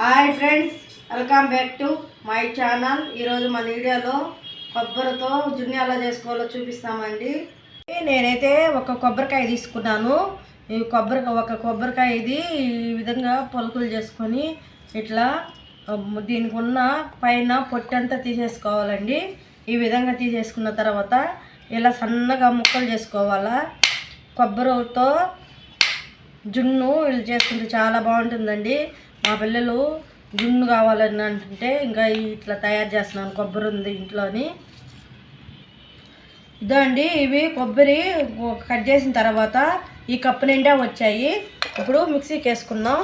Hi friends welcome back to my channel. ఈరోజు మన వీడియోలో కొబ్బరితో జున్ను ఎలా చేసుకోవాలో చూపిస్తామండి. నేనైతే ఒక కొబ్బరికాయ తీసుకున్నాను. ఈ కొబ్బరి ఒక కొబ్బరికాయ ఇది ఈ విధంగా పలుకులు చేసుకొని ఇట్లా దీనికి ఉన్న పైన పొట్టంతా తీసేసుకోవాలండి. ఈ విధంగా తీసేసుకున్న తర్వాత ఇలా సన్నగా ముక్కలు చేసుకోవాలా. కొబ్బరితో జున్ను వీళ్ళు చేసుకుంటే చాలా బాగుంటుందండి. మా పిల్లలు జున్ను కావాలని అంటుంటే ఇంకా ఇట్లా తయారు చేస్తున్నాను కొబ్బరి ఉంది ఇంట్లోని ఇదో అండి ఇవి కొబ్బరి కట్ చేసిన తర్వాత ఈ కప్పు నిండా వచ్చాయి. ఇప్పుడు మిక్సీకి వేసుకుందాం.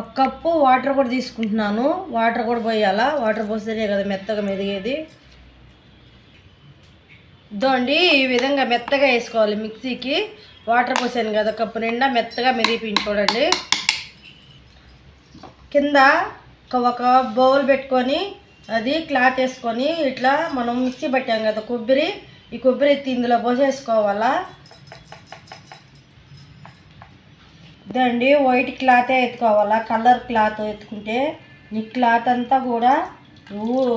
ఒక కప్పు వాటర్ కూడా తీసుకుంటున్నాను. వాటర్ కూడా పోయాలా? వాటర్ పోస్తేనే కదా మెత్తగా మెదిగేది. ఇదో అండి ఈ విధంగా మెత్తగా వేసుకోవాలి మిక్సీకి. వాటర్ పోసాను కదా కప్పు నిండా మెత్తగా మెదిపించుకోడండి కింద ఒక- ఒక బౌల్ పెట్టుకొని అది క్లాత్ వేసుకొని ఇట్లా మనం మిక్సీ పట్టాం కదా కొబ్బరి ఈ కొబ్బరి ఎత్తి ఇందులో పోసేసుకోవాలా? ఇదండి వైట్ క్లాతే ఎత్తుకోవాలా? కలర్ క్లాత్ ఎత్తుకుంటే ఈ క్లాత్ అంతా కూడా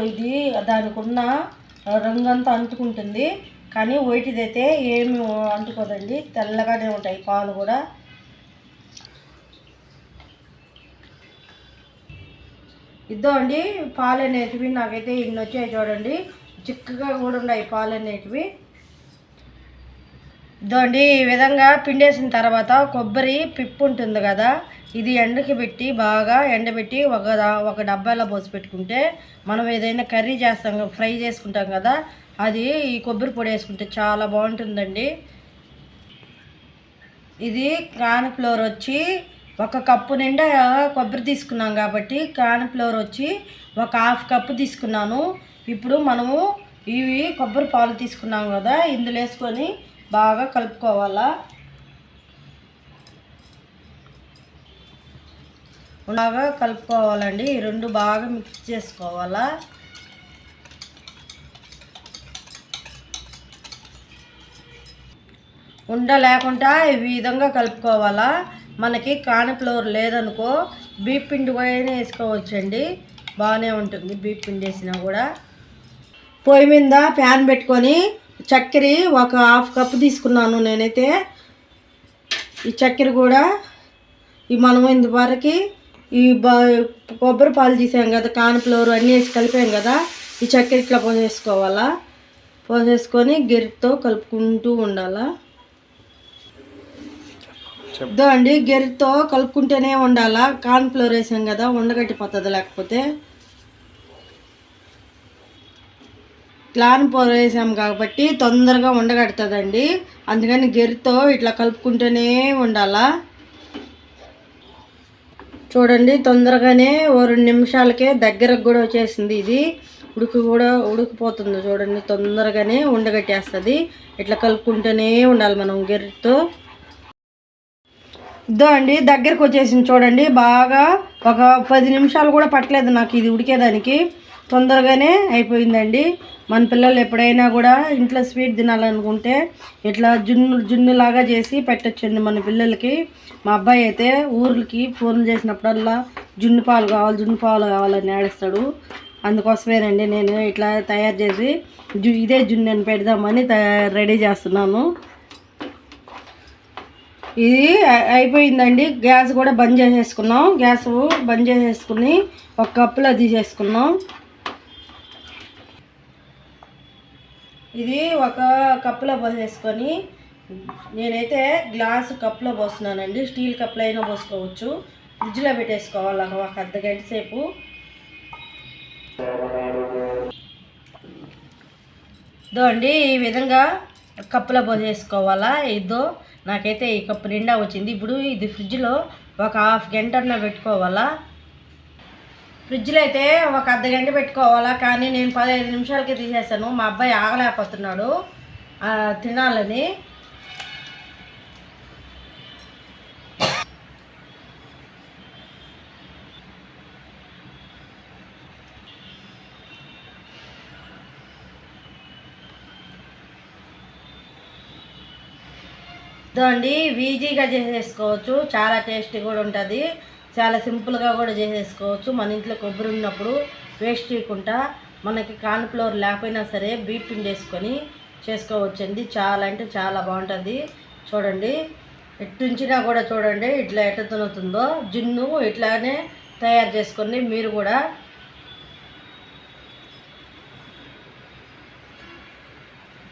ఇది దానికి ఉన్న రంగు అంతా అంటుకుంటుంది. కానీ వైట్ది అయితే ఏమి అంటుకోదండి తెల్లగానే ఉంటాయి పాలు కూడా. ఇద్దో అండి పాలు అనేటివి నాకైతే ఇన్ని వచ్చాయి చూడండి. చిక్కగా కూడా ఉన్నాయి పాలు అనేటివి ఇద్దో అండి ఈ విధంగా పిండేసిన తర్వాత కొబ్బరి పిప్పు ఉంటుంది కదా ఇది ఎండకి పెట్టి బాగా ఎండబెట్టి ఒక ఒక డబ్బాలో పోసి పెట్టుకుంటే మనం ఏదైనా కర్రీ చేస్తాం ఫ్రై చేసుకుంటాం కదా అది ఈ కొబ్బరి పొడి వేసుకుంటే చాలా బాగుంటుందండి. ఇది కాన్ఫ్లోర్ వచ్చి ఒక కప్పు నిండా కొబ్బరి తీసుకున్నాం కాబట్టి కాన్ఫ్లోర్ వచ్చి ఒక హాఫ్ కప్పు తీసుకున్నాను. ఇప్పుడు మనము ఇవి కొబ్బరి పాలు తీసుకున్నాం కదా ఇందులో వేసుకొని బాగా కలుపుకోవాలా? బాగా కలుపుకోవాలండి. ఈ రెండు బాగా మిక్స్ చేసుకోవాలా? ఉండ లేకుండా ఈ విధంగా కలుపుకోవాలా? మనకి కానఫ్లవర్ లేదనుకో బీప్ పిండి కూడా వేసుకోవచ్చండి. బాగానే ఉంటుంది బీప్ పిండి వేసినా కూడా. పొయ్యి మీద ప్యాన్ పెట్టుకొని చక్కెర ఒక హాఫ్ కప్ తీసుకున్నాను నేనైతే. ఈ చక్కెర కూడా ఈ మనం ఇంతవరకు ఈ కొబ్బరి పాలు తీసాం కదా కాన్ఫ్లవర్ అన్నీ వేసి కలిపాం కదా ఈ చక్కెర ఇట్లా పోసేసుకోవాలా? పోసేసుకొని గెరిటితో కలుపుకుంటూ ఉండాలా? ఇదో అండి గెరిటితో కలుపుకుంటూనే ఉండాలా? కార్న్ఫ్లోర్ వేసాం కదా ఉండగట్టిపోతుంది లేకపోతే? క్లాన్ పొర వేసాం కాబట్టి తొందరగా ఉండగడుతుందండి. అందుకని గెరితో ఇట్లా కలుపుకుంటూనే ఉండాలా? చూడండి తొందరగానే ఓ రెండు నిమిషాలకే దగ్గరకు కూడా వచ్చేసింది ఇది. ఉడుకు కూడా ఉడికిపోతుంది చూడండి తొందరగానే ఉండగట్టేస్తుంది. ఇట్లా కలుపుకుంటూనే ఉండాలి మనం గెరితో. ఇద్దో అండి దగ్గరకు వచ్చేసింది చూడండి. బాగా ఒక పది నిమిషాలు కూడా పట్టలేదు నాకు ఇది ఉడికేదానికి. తొందరగానే అయిపోయిందండి. మన పిల్లలు ఎప్పుడైనా కూడా ఇంట్లో స్వీట్ తినాలనుకుంటే ఇట్లా జున్ను జున్నులాగా చేసి పెట్టచ్చండి మన పిల్లలకి. మా అబ్బాయి అయితే ఊర్లకి ఫోన్లు చేసినప్పుడల్లా జున్ను పాలు కావాలి జున్ను పాలు కావాలని ఆడిస్తాడు అందుకోసమేనండి నేను ఇట్లా తయారు చేసి జు ఇదే జున్ను అని పెడదామని తయారు రెడీ చేస్తున్నాను. ఇది అయిపోయిందండి. గ్యాస్ కూడా బంద్ చేసేసుకున్నాం. గ్యాస్ బంద్ చేసేసుకుని ఒక కప్పులో తీసేసుకున్నాం. ఇది ఒక కప్పులో పోసేసుకొని నేనైతే గ్లాస్ కప్లో పోస్తున్నానండి. స్టీల్ కప్లో అయినా పోసుకోవచ్చు. ఫ్రిడ్జ్లో పెట్టేసుకోవాలి ఒక అర్ధ గంట సేపు. ఇదో అండి ఈ విధంగా కప్పులో పోసేసుకోవాలా? ఇదో నాకైతే ఈ కప్పు నిండా వచ్చింది. ఇప్పుడు ఇది ఫ్రిడ్జ్లో ఒక హాఫ్ గంటన్న పెట్టుకోవాలా? ఫ్రిడ్జ్లో అయితే ఒక అర్ధ గంట పెట్టుకోవాలా? కానీ నేను పదహైదు నిమిషాలకి తీసేసాను. మా అబ్బాయి ఆగలేకపోతున్నాడు. తినాలని. అండి ఈజీగా చేసేసుకోవచ్చు. చాలా టేస్టీ కూడా ఉంటుంది. చాలా సింపుల్గా కూడా చేసేసుకోవచ్చు. మన ఇంట్లో కొబ్బరి ఉన్నప్పుడు వేస్ట్ చేయకుండా మనకి కార్న్ఫ్లోర్ లేకపోయినా సరే బీట్ పిండి వేసుకొని చేసుకోవచ్చండి. చాలా అంటే చాలా బాగుంటుంది. చూడండి ఎట్టుంచినా కూడా చూడండి ఇట్లా ఎట్ట తినుతుందో జున్ను ఇట్లానే తయారు చేసుకొని మీరు కూడా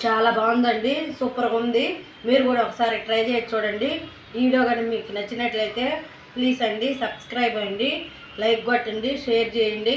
చాలా బాగుందండి సూపర్గా ఉంది. మీరు కూడా ఒకసారి ట్రై చేసి చూడండి. వీడియో కానీ మీకు నచ్చినట్లయితే ప్లీజ్ అండి సబ్స్క్రైబ్ అండి లైక్ కొట్టండి షేర్ చేయండి.